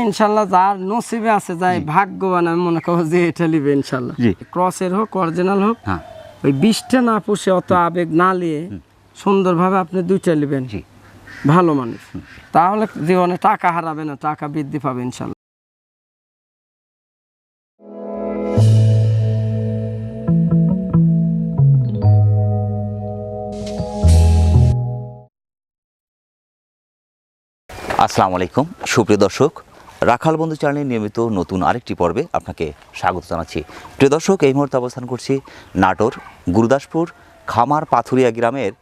ইনশাল্লাহ যার নসিবে আছে যাই ভাগ্যবান আমি মনে করব যে এটা নিবে ইনশাল্লাহ। জি। ক্রসের হোক অরিজিনাল হোক হ্যাঁ। ওই বিষটা না পুষে অত আবেগ না নিয়ে সুন্দরভাবে আপনি দুইটা নেবেন। জি। ভালো মানুষ। তাহলে জীবনে টাকা হারাবে না টাকা বৃদ্ধি পাবে ইনশাল্লাহ। আসসালামু আলাইকুম সুপ্রিয় দর্শক রাখাল বন্ধু চ্যানেলে নিয়মিত নতুন আরেকটি পর্বে আপনাকে স্বাগত জানাচ্ছি। প্রিয় দর্শক, এই মুহূর্তে অবস্থান করছি নাটোর, গুরুদাসপুর, খামার পাথুরিয়া গ্রামের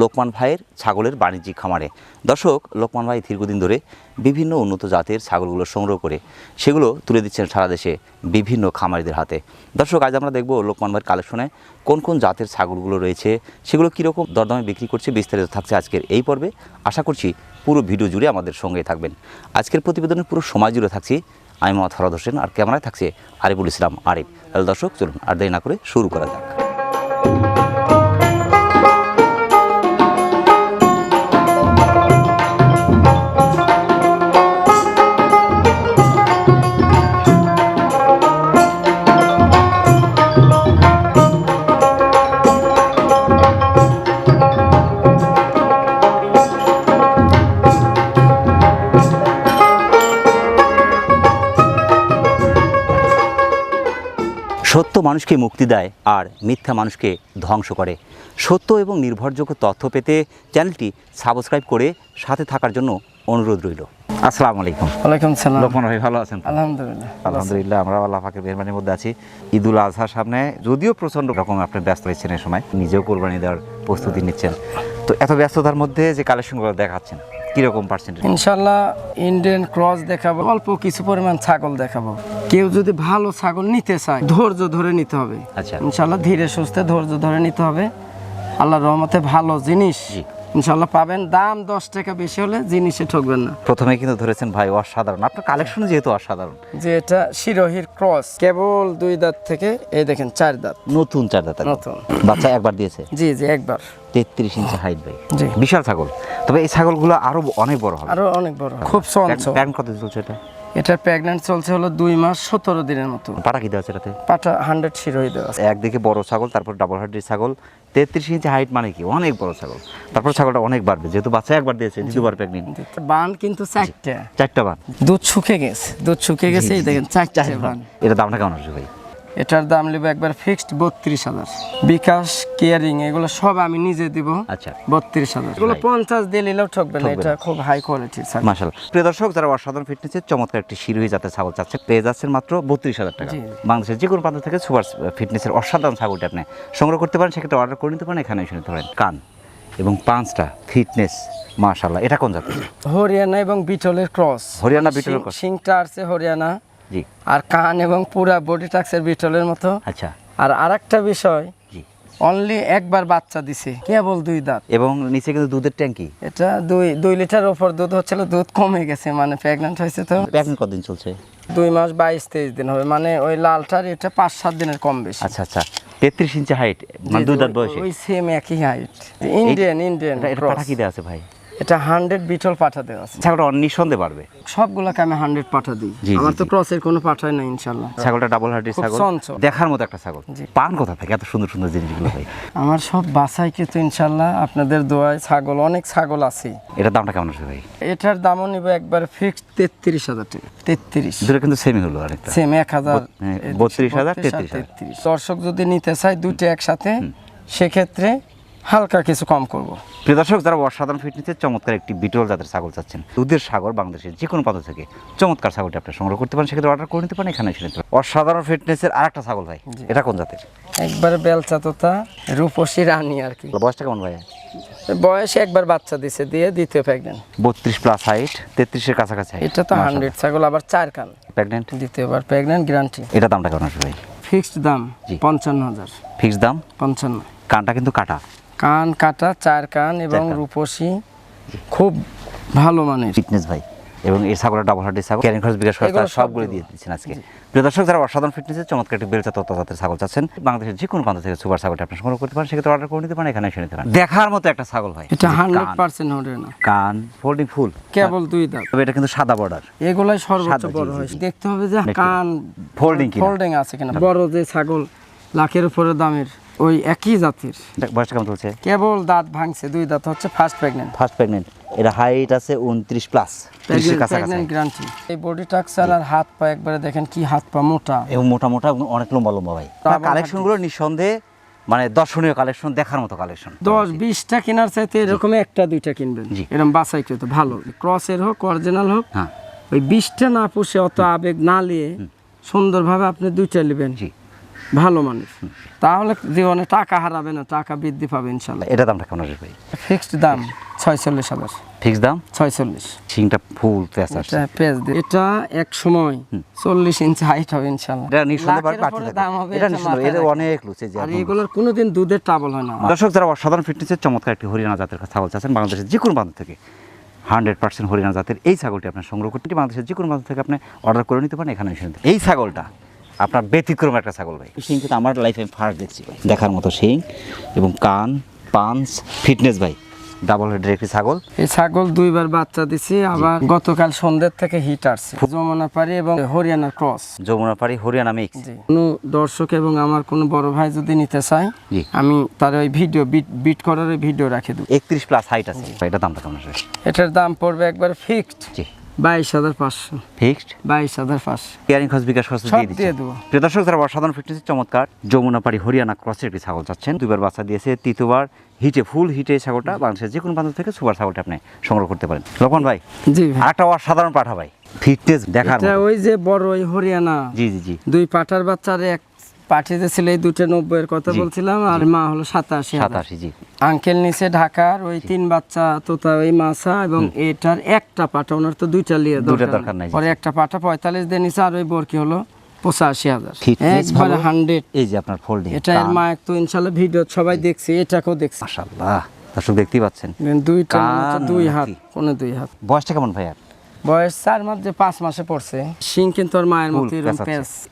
লোকমান ভাইয়ের ছাগলের বাণিজ্যিক খামারে। দর্শক, লোকমান ভাই দীর্ঘদিন ধরে বিভিন্ন উন্নত জাতের ছাগলগুলো সংগ্রহ করে, সেগুলো তুলে দিচ্ছেন সারা দেশে বিভিন্ন খামারিদের হাতে। দর্শক, আজ আমরা দেখব লোকমান ভাইয়ের কালেকশনে কোন কোন জাতের ছাগলগুলো রয়েছে, সেগুলো কীরকম দরদামে বিক্রি করছে, বিস্তারিত থাকছে আজকের এই পর্বে। আশা করছি পুরো ভিডিও জুড়ে আমাদের সঙ্গেই থাকবেন। আজকের প্রতিবেদনে পুরো সময় জুড়ে থাকছি, আমি মোহাম্মদ ফরাদ হোসেন, আর ক্যামেরায় থাকছে আরিফুল ইসলাম আরিফ। তাহলে দর্শক, চলুন আর দেরি না করে শুরু করা যাক। মানুষকে মুক্তি দেয় আর মিথ্যা মানুষকে ধ্বংস করে। সত্য এবং নির্ভরযোগ্য তথ্য পেতে চ্যানেলটি সাবস্ক্রাইব করে সাথে থাকার জন্য অনুরোধ রইল। আসসালামু আলাইকুম। ওয়ালাইকুম সালাম। লোকমান ভাই ভালো আছেন আলহামদুলিল্লাহ আলহামদুলিল্লাহ আমরা আল্লাহ পাকের মেহরবানির মধ্যে আছি। ঈদুল আজহার সামনে যদিও প্রচণ্ড রকম আপনি ব্যস্ত রয়েছেন এই সময় নিজেও কোরবানি দেওয়ার প্রস্তুতি নিচ্ছেন। তো এত ব্যস্ততার মধ্যে যে কালেকশনগুলো দেখাচ্ছেন কীরকম পার্সেন্টেজ ইনশাল্লাহ ইন্ডিয়ান ক্রস দেখাবো অল্প কিছু পরিমাণ ছাগল দেখাবো। কেউ যদি ভালো ছাগল নিতে চায় ধৈর্য ধরে নিতে হবে। আচ্ছা। ইনশাল্লাহ ধীরে সুস্থে ধৈর্য ধরে নিতে হবে। আল্লাহর রহমতে ভালো জিনিস। ইনশাল্লাহ পাবেন। দাম দশ টাকা বেশি হলে জিনিসে ঠকবেন না। প্রথমে কিন্তু ধরেছেন ভাই অসাধারণ। আপনার কালেকশন যেহেতু অসাধারণ। যে এটা শিরোহির ক্রস কেবল দুই দাঁত থেকে এই দেখেন চার দাঁত। নতুন চার দাঁত নতুন। বাচ্চা একবার দিয়েছে? জি জি একবার। তেত্রিশ ইঞ্চি হাইট ভাই। জি। বিশাল ছাগল। তবে এই ছাগলগুলো আরও অনেক বড় হবে। আরও অনেক বড় খুব চঞ্চল প্যান্ট কত চলছে এটা? এটার প্রেগন্যান্ট চলছে হলো দুই মাস সতেরো দিনের মতো। পাটা কি দেওয়া আছে এটাতে? পাটা হান্ড্রেড শিরোহি দেওয়া আছে। একদিকে বড় ছাগল তারপর ডাবল হার্ডের ছাগল। তেত্রিশ ইঞ্চি হাইট মানে কি? অনেক বড় ছাগল। তারপর ছাগলটা অনেক বাড়বে যেহেতু বাচ্চা একবার দিয়েছে দুবার প্রেগনেন্ট বান কিন্তু চারটা। চারটা বান। দুধ শুকে গেছে দুধ শুকে গেছে এই দেখেন চারটা বান। এটা দামটা কেমন আসবে ভাই? এটার দাম নেবে একবার ফিক্সড বত্রিশ হাজার। বিকাশ কেয়ারিং এগুলো সব আমি নিজে দিব আচ্ছা। বত্রিশ হাজার। এগুলো পঞ্চাশ দিয়ে নিলেও ঠকবে না এটা খুব হাই কোয়ালিটির ছাগল মাশাল প্রিয় দর্শক যারা অসাধারণ ফিটনেসের চমৎকার একটি শিরোহী জাতের ছাগল চাচ্ছে পেয়ে যাচ্ছেন মাত্র বত্রিশ হাজার টাকা। বাংলাদেশের যে কোনো প্রান্ত থেকে সুপার ফিটনেসের অসাধারণ ছাগলটি আপনি সংগ্রহ করতে পারেন সেক্ষেত্রে অর্ডার করে নিতে পারেন এখানে নিতে পারেন কান এবং পাঁচটা ফিটনেস মাশাল্লাহ এটা কোন জাতের? হরিয়ানা এবং বিটলের ক্রস হরিয়ানা বিটলের cross। সিংটা আসছে হরিয়ানা জি। আর কান এবং পুরা বডি টাক্সের বিটলের মতো। আচ্ছা। আর আরেকটা বিষয় জি। অনলি একবার বাচ্চা দিছে কেবল দুই দাঁত। এবং নিচে কিন্তু দুধের ট্যাঙ্কি। এটা দুই দুই লিটার ওপর দুধ হচ্ছিল দুধ কমে গেছে মানে প্রেগনেন্ট হয়েছে তো। প্যাকিং কতদিন চলছে? দুই মাস বাইশ তেইশ দিন হবে মানে ওই লালটার এটা পাঁচ সাত দিনের কম বেশি। আচ্ছা আচ্ছা। তেত্রিশ ইঞ্চি হাইট মানে দুই দাঁত বয়সে। ওই সেম একই হাইট ইন্ডিয়ান ইন্ডিয়ান এটা এটা পাঠা কি দেওয়া আছে ভাই? এটা হান্ড্রেড বিটল পাঠা দেওয়া আছে। ছাগলটা নিঃসন্দেহে পারবে সবগুলোকে আমি হান্ড্রেড পাঠা দিই। আমার তো ক্রসের কোনো পাঠাই না ইনশাল্লাহ ছাগলটা ডাবল হার্টের খুব ছাগল। দেখার মতো একটা ছাগল। পান কোথা থেকে? এত সুন্দর সুন্দর জিনিসগুলো হয়। আমার সব বাসায় কিন্তু ইনশাল্লাহ আপনাদের দোয়ায় ছাগল অনেক ছাগল আছে। এটার দামটা কেমন আসবে ভাই? এটার দামও নিবে একবার ফিক্সড তেত্রিশ হাজার টাকা। তেত্রিশ। দুটো কিন্তু সেমই হলো আরেকটা। সেম এক হাজার হ্যাঁ, বত্রিশ হাজার। তেত্রিশ দর্শক যদি নিতে চায় দুটো একসাথে সেক্ষেত্রে হালকা কিছু কম করব। প্রিয় দর্শক যারা অসাধারণ ফিটনেসের চমৎকার একটি বিটল জাতের ছাগল চাচ্ছেন। দুধের সাগর বাংলাদেশের যে কোনো প্রান্ত থেকে চমৎকার ছাগলটি আপনার সংগ্রহ করতে পারেন। সেক্ষেত্রে অর্ডার করে নিতে পারেন এখানে এসে অসাধারণ ফিটনেসের আরেকটা ছাগল ভাই এটা কোন জাতের? একবারে বেলচা তোতা রূপসী রানী আর কি। বয়সটা কেমন ভাই বয়সে একবার বাচ্চা দিছে দিয়ে দ্বিতীয় প্রেগনেন্ট বত্রিশ প্লাস হাইট তেত্রিশের কাছাকাছি। এটা তো হান্ড্রেড ছাগল আবার চার কান। প্রেগনেন্ট দ্বিতীয়বার প্রেগনেন্ট গ্যারান্টি এটা দামটা কেমন আসবে ভাই? ফিক্সড দাম পঞ্চান্ন হাজার। ফিক্সড দাম? পঞ্চান্ন। কানটা কিন্তু কাটা। কান কাটা চার কান এবং রূপসী খুব ভালো মানের। ফিটনেস ভাই। এবং এই ছাগলের ডাবল হার্ডি ছাগল। ক্যারিং খরচ বিকাশ খরচ তার সব সবগুলো দিয়ে দিচ্ছেন আজকে। প্রিয় দর্শক যারা অসাধারণ ফিটনেসের চমৎকার একটি বেলচা তত্ত্ব জাতের ছাগল চাচ্ছেন বাংলাদেশের যে কোনো প্রান্ত থেকে সুপার ছাগলটা আপনি সংগ্রহ করতে পারেন। সেক্ষেত্রে অর্ডার করে নিতে পারেন এখানে এসে নিতে পারেন। দেখার মতো একটা ছাগল ভাই। এটা হান্ড্রেড পার্সেন্ট হবে না। কান ফোল্ডিং ফুল কেবল দুই দাঁত তবে এটা কিন্তু সাদা বর্ডার এগুলাই সর্বোচ্চ বড় হয়। দেখতে হবে যে কান ফোল্ডিং ফোল্ডিং আছে কিনা। বড় যে ছাগল লাখের উপরে দামের। ওই একই জাতির। বয়সটা কেমন চলছে? কেবল দাঁত ভাঙছে দুই দাঁত হচ্ছে ফার্স্ট প্রেগনেন্ট ফার্স্ট প্রেগনেন্ট এটা হাইট আছে উনত্রিশ প্লাস গ্যারান্টি এই বডি টাক্সার আর হাত পা একবারে দেখেন কি হাত পা মোটা। এবং মোটা মোটা অনেক লম্বা লম্বা ভাই। কালেকশনগুলো নিঃসন্দেহে মানে দর্শনীয় কালেকশন দেখার মতো কালেকশন দশ বিশটা কেনার চাইতে এরকম একটা দুইটা কিনবেন। জি। এরকম বাছাই করতে ভালো। ক্রসের হোক অরিজিনাল হোক হ্যাঁ। ওই বিশটা না পুষে অত আবেগ না নিয়ে সুন্দরভাবে আপনি দুইটা নেবেন। জি। ভালো মানুষ। তাহলে জীবনে টাকা হারাবে না টাকা বৃদ্ধি পাবে ইনশাল্লাহ এটা দামটা কেমন আসবে ভাই? ফিক্সড দাম ছয়চল্লিশ হাজার। ফিক্স দাম? ছয়চল্লিশ। শিংটা ফুল আসছে। পেজ দিয়ে। এটা এক সময় চল্লিশ ইঞ্চি হাইট হবে ইনশাল্লাহ এটা নিঃসন্দেহে দাম হবে এটা এটা নিঃসন্দেহে এটা অনেক লুচে যে আর এগুলোর কোনোদিন দুধের ট্রাবল হয় না। দর্শক যারা অসাধারণ ফিটনেসের চমৎকার একটি হরিয়ানা জাতের কথা ছাগল চাচ্ছেন বাংলাদেশের যে কোনো প্রান্ত থেকে হান্ড্রেড পার্সেন্ট হরিয়ানা জাতের এই ছাগলটি আপনার সংগ্রহ করতে বাংলাদেশের যে কোনো প্রান্ত থেকে আপনি অর্ডার করে নিতে পারেন এখানে। এই ছাগলটা আপনার ব্যতিক্রম একটা ছাগল ভাই। শিং কিন্তু আমার লাইফে আমি ফার্স্ট দেখছি ভাই। দেখার মতো শিং এবং কান পাঞ্চ ফিটনেস ভাই। ডাবল হেডের একটি ছাগল। এই ছাগল দুইবার বাচ্চা দিছি আবার গতকাল সন্ধ্যের থেকে হিট আসছে। যমুনা পারি এবং হরিয়ানার ক্রস যমুনাপাড়ি হরিয়ানা মিক্স কোনো দর্শক এবং আমার কোনো বড় ভাই যদি নিতে চায় জি। আমি তার ওই ভিডিও বিট বিট করার ভিডিও রাখে দেবো। একত্রিশ প্লাস হাইট আছে। ভাই, এটা দামটা কেমন এটার দাম পড়বে একবার ফিক্সড জি। বাইশ হাজার পাঁচশো। ফিক্সড বাইশ হাজার পাঁচশো। কেয়ারিং খরচ বিকাশ খরচ দিয়ে দিচ্ছে। দিয়ে প্রিয় দর্শক যারা অসাধারণ ফিটনেসের চমৎকার যমুনাপাড়ি হরিয়ানা ক্রসের একটি ছাগল চাচ্ছেন। দুইবার বাচ্চা দিয়েছে তৃতীয়বার হিটে ফুল হিটে ছাগলটা। বাংলাদেশের যে কোনো প্রান্ত থেকে সুপার ছাগলটা আপনি সংগ্রহ করতে পারেন। লক্ষণ ভাই জি অসাধারণ পাঠা ভাই। ফিটনেস দেখার ওই যে বড় ওই হরিয়ানা। জি জি জি। দুই পাটার বাচ্চার এক পাঠিয়ে ছিল এই দুটো নব্বইয়ের কথা বলছিলাম আর মা হলো সাতাশি। সাতাশি জি। আঙ্কেল নিচে ঢাকার ওই তিন বাচ্চা তোতা ওই মাছা এবং এটার একটা পাটা ওনার তো দুইটা লিয়ে দরকার। নাই, পরে একটা পাটা পঁয়তাল্লিশ দিয়ে নিচে আর ওই বরকি হলো পঁচাশি হাজার। একবারে হান্ড্রেড। এই যে আপনার ফোল্ডিং এটা এর মা তো ইনশাল্লাহ ভিডিও সবাই দেখছে এটাকেও দেখছে। মাশাআল্লাহ দর্শক দেখতেই পাচ্ছেন। কান দুই হাত? কোনো দুই হাত। বয়সটা কেমন ভাই আর বয়স চার মাস যে পাঁচ মাসে পড়ছে। শিং কিন্তু ওর মায়ের মতো এরকম।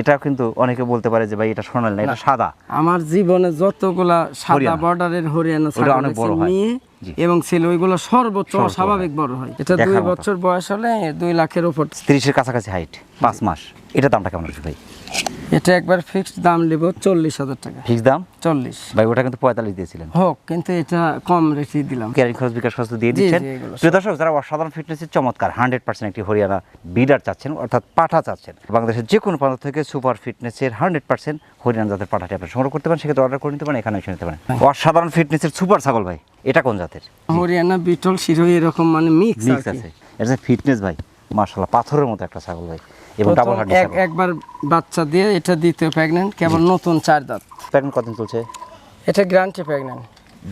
এটা কিন্তু অনেকে বলতে পারে যে ভাই এটা সোনাল না এটা সাদা। আমার জীবনে যতগুলা সাদা বর্ডারের হরিয়ানা ছাগল অনেক বড় হয়। এবং ছেলে ওইগুলো সর্বোচ্চ স্বাভাবিক বড় হয়। এটা দুই বছর বয়স হলে দুই লাখের উপর। তিরিশের কাছাকাছি হাইট পাঁচ মাস। এটা দামটা কেমন আছে ভাই? এটা একবার ফিক্সড দাম নেব চল্লিশ হাজার টাকা। ফিক্স দাম? চল্লিশ। ভাই ওটা কিন্তু পঁয়তাল্লিশ দিয়েছিলেন। হোক কিন্তু এটা কম রেখে দিলাম। ক্যারিং খরচ বিকাশ খরচ দিয়ে দিচ্ছেন। প্রিয় দর্শক যারা অসাধারণ ফিটনেসের চমৎকার হান্ড্রেড পার্সেন্ট একটি হরিয়ানা বিডার চাচ্ছেন অর্থাৎ পাঠা চাচ্ছেন বাংলাদেশের যে কোনো প্রান্ত থেকে সুপার ফিটনেসের হান্ড্রেড পার্সেন্ট হরিয়ানা জাতের পাঠাটি আপনি সংগ্রহ করতে পারেন সেক্ষেত্রে অর্ডার করে নিতে পারেন এখানে এসে নিতে পারেন। অসাধারণ ফিটনেসের সুপার ছাগল ভাই এটা কোন জাতের? হরিয়ানা বিটল শিরোই এরকম মানে মিক্স মিক্স আছে। এটা ফিটনেস ভাই মার্শাল্লাহ পাথরের মতো একটা ছাগল ভাই। এবং ডাবল ছাগল একবার বাচ্চা দিয়ে এটা দ্বিতীয় প্রেগনেন্ট কেবল নতুন চার দাঁত। কতদিন চলছে? এটা গ্রান্টি প্রেগনেন্ট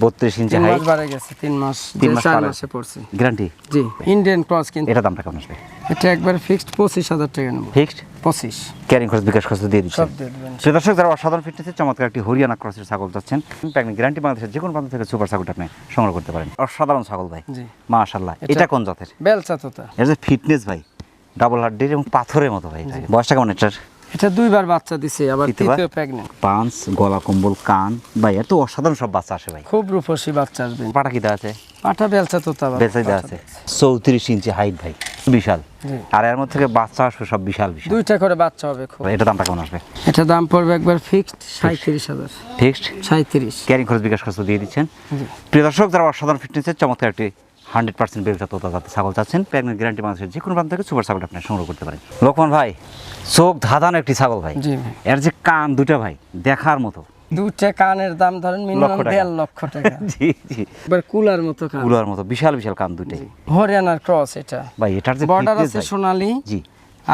বত্রিশ ইঞ্চি হাইট বাড়ে গেছে তিন মাস তিন মাস চার মাসে পড়ছে। গ্যারান্টি জি ইন্ডিয়ান ক্রস কিন্তু। এটা দামটা কেমন আসবে? এটা একবার ফিক্সড পঁচিশ হাজার টাকা নেব। ফিক্সড পঁচিশ। ক্যারিং খরচ বিকাশ খরচ দিয়ে দিচ্ছেন। দর্শক যারা অসাধারণ ফিটনেসের চমৎকার একটি হরিয়ানা ক্রসের ছাগল যাচ্ছেন প্যাকেট গ্যারান্টি বাংলাদেশের যে কোনো প্রান্ত থেকে সুপার ছাগলটা আপনি সংগ্রহ করতে পারেন। অসাধারণ ছাগল ভাই। জি। মাশাল্লাহ এটা- এটা কোন জাতের? বেলচা তোতা এটা ফিটনেস ভাই। ডাবল হার্ডির এবং পাথরের মতো ভাই। বয়সটা কেমন এটার? এটা দুইবার বাচ্চা দিছে আবার তৃতীয় প্রেগনেন্ট পাঁচ গলা কম্বল কান। ভাই এত অসাধারণ সব বাচ্চা আসে ভাই। খুব রূপসী বাচ্চা আসবে। পাটা কিটা আছে? পাটা বেলচা তোতা দেওয়া আছে। চৌত্রিশ ইঞ্চি হাইট ভাই। বিশাল। আর এর মধ্যে থেকে বাচ্চা আসবে সব বিশাল বিশাল। দুইটা করে বাচ্চা হবে খুব। এটা দামটা কেমন আসবে? এটা দাম পড়বে একবার ফিক্সড সাঁত্রিশ হাজার। ফিক্সড সাঁত্রিশ। ক্যারিং খরচ বিকাশ খরচ দিয়ে দিচ্ছেন। জি। প্রিয় দর্শক যারা অসাধারণ ফিটনেসের চমৎকার একটি হান্ড্রেড পার্সেন্ট বেলচা তোতা জাতের ছাগল চাচ্ছেন। প্রেগনেন্ট গ্যারান্টি বাংলাদেশের যে কোনো প্রান্ত থেকে সুপার ছাগলটা আপনি সংগ্রহ করতে পারেন। লোকমান ভাই চোখ ধাঁধানো একটি ছাগল ভাই। এর যে কান দুটা ভাই দেখার মতো। দুইটা কানের দাম ধরেন মিনিমাম দেড় লক্ষ টাকা। জি জি। একবার কুলার মতো কান। কুলার মতো বিশাল বিশাল কান দুটাই। হরিয়ানার ক্রস এটা। ভাই এটার যে বর্ডার আছে সোনালী। জি।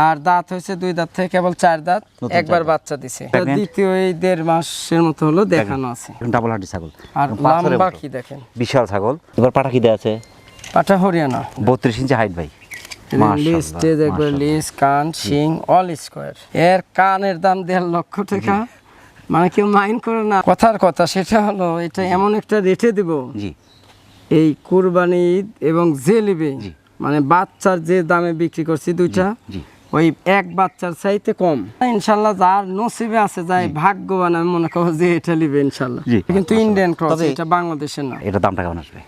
আর দাঁত হয়েছে দুই দাঁত থেকে কেবল চার দাঁত। একবার বাচ্চা দিছে। দ্বিতীয় এই দেড় মাসের মতো হলো দেখানো আছে। ডাবল হার্ডি ছাগল। আর লম্বা কি দেখেন? বিশাল ছাগল। এবার পাটা কি দেওয়া আছে? পাটা হরিয়ানা। বত্রিশ ইঞ্চি হাইট ভাই। মাশাআল্লাহ, লিস্টে দেখবে মাশাআল্লাহ। কান শিং অল স্কোয়ার এর কানের দাম দেড় লক্ষ টাকা। মানে কেউ মাইন্ড করে না। কথার কথা সেটা হলো এটা এমন একটা রেটে দিব। জি। এই কুরবানি ঈদ এবং যে নেবে। মানে বাচ্চার যে দামে বিক্রি করছি দুইটা ওই এক বাচ্চার চাইতে কম। ইনশাল্লাহ যার নসিবে আছে যাই ভাগ্যবান আমি মনে করব যে এটা নিবে ইনশাল্লাহ কিন্তু ইন্ডিয়ান ক্রস এটা বাংলাদেশের না। এটা দামটা কেমন আসবে?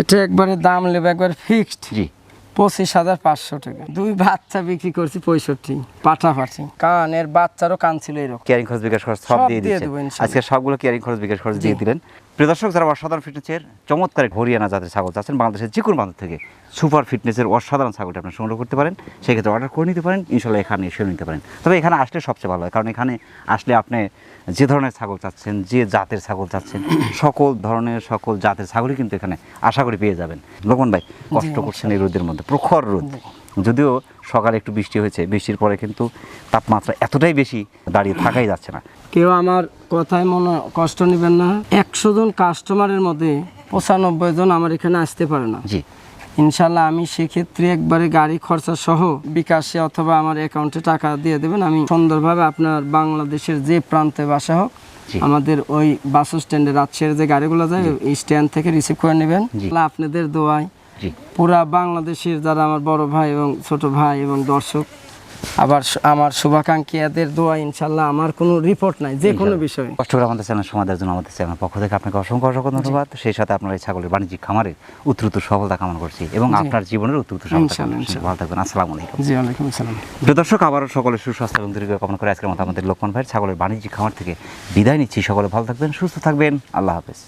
এটা একবারে দাম নেবে একবার ফিক্সড জি। পঁচিশ হাজার পাঁচশো টাকা। দুই বাচ্চা বিক্রি করছি পঁয়ষট্টি পাঠাপাঠি কান এর বাচ্চারও কান ছিল এরকম। কেয়ারিং খরচ বিকাশ খরচ সব দিয়ে ইনশাল্লাহ। আজকে সবগুলো কেয়ারিং খরচ বিকাশ খরচ দিয়ে দিলেন। প্রিয় দর্শক যারা অসাধারণ ফিটনেসের চমৎকার হরিয়ানা জাতের ছাগল চাচ্ছেন বাংলাদেশের যে কোনো প্রান্ত থেকে সুপার ফিটনেসের অসাধারণ ছাগলটি আপনি সংগ্রহ করতে পারেন। সেক্ষেত্রে অর্ডার করে নিতে পারেন ইনশাল্লাহ এখানে এসেও নিতে পারেন। তবে এখানে আসলে সবচেয়ে ভালো হয় কারণ এখানে আসলে আপনি যে ধরনের ছাগল চাচ্ছেন যে জাতের ছাগল চাচ্ছেন সকল ধরনের সকল জাতের ছাগলই কিন্তু এখানে আশা করি পেয়ে যাবেন। লোকন ভাই কষ্ট করছেন এই রোদের মধ্যে প্রখর রোদ। যদিও সকালে একটু বৃষ্টি হয়েছে বৃষ্টির পরে কিন্তু তাপমাত্রা এতটাই বেশি দাঁড়িয়ে থাকাই যাচ্ছে না। কেউ আমার কথায় মনে কষ্ট নেবেন না। একশো জন কাস্টমারের মধ্যে পঁচানব্বই জন আমার এখানে আসতে পারে না। জি। ইনশাল্লাহ আমি সেক্ষেত্রে একবারে গাড়ি খরচা সহ বিকাশে অথবা আমার অ্যাকাউন্টে টাকা দিয়ে দেবেন। আমি সুন্দরভাবে আপনার বাংলাদেশের যে প্রান্তে বাসা হোক আমাদের ওই বাস স্ট্যান্ডে রাজশাহীর যে গাড়িগুলো যায় এই স্ট্যান্ড থেকে রিসিভ করে নেবেন। আপনাদের দোয়ায় পুরা বাংলাদেশের যারা আমার বড় ভাই এবং ছোট ভাই এবং দর্শক আবার আমার শুভাকাঙ্ক্ষীদের দোয়া ইনশাল্লাহ আমার কোনো রিপোর্ট নাই যে কোনো বিষয়ে। কষ্ট করে আমাদের চ্যানেল সমাজের জন্য আমাদের চ্যানেল পক্ষ থেকে আপনাকে অসংখ্য অসংখ্য ধন্যবাদ। সেই সাথে আপনার এই ছাগলের বাণিজ্যিক খামারের উত্তরোত্তর সফলতা কামনা করছি এবং আপনার জীবনের উত্তরোত্তর সফলতা। ভালো থাকবেন। আসসালামু আলাইকুম। জি ওয়ালাইকুম আসসালাম। প্রিয় দর্শক আবারও সকলের সুস্বাস্থ্য এবং দীর্ঘ কামনা করে আজকের মতো আমাদের লোকমান ভাইয়ের ছাগলের বাণিজ্যিক খামার থেকে বিদায় নিচ্ছি। সকলে ভালো থাকবেন সুস্থ থাকবেন। আল্লাহ হাফেজ।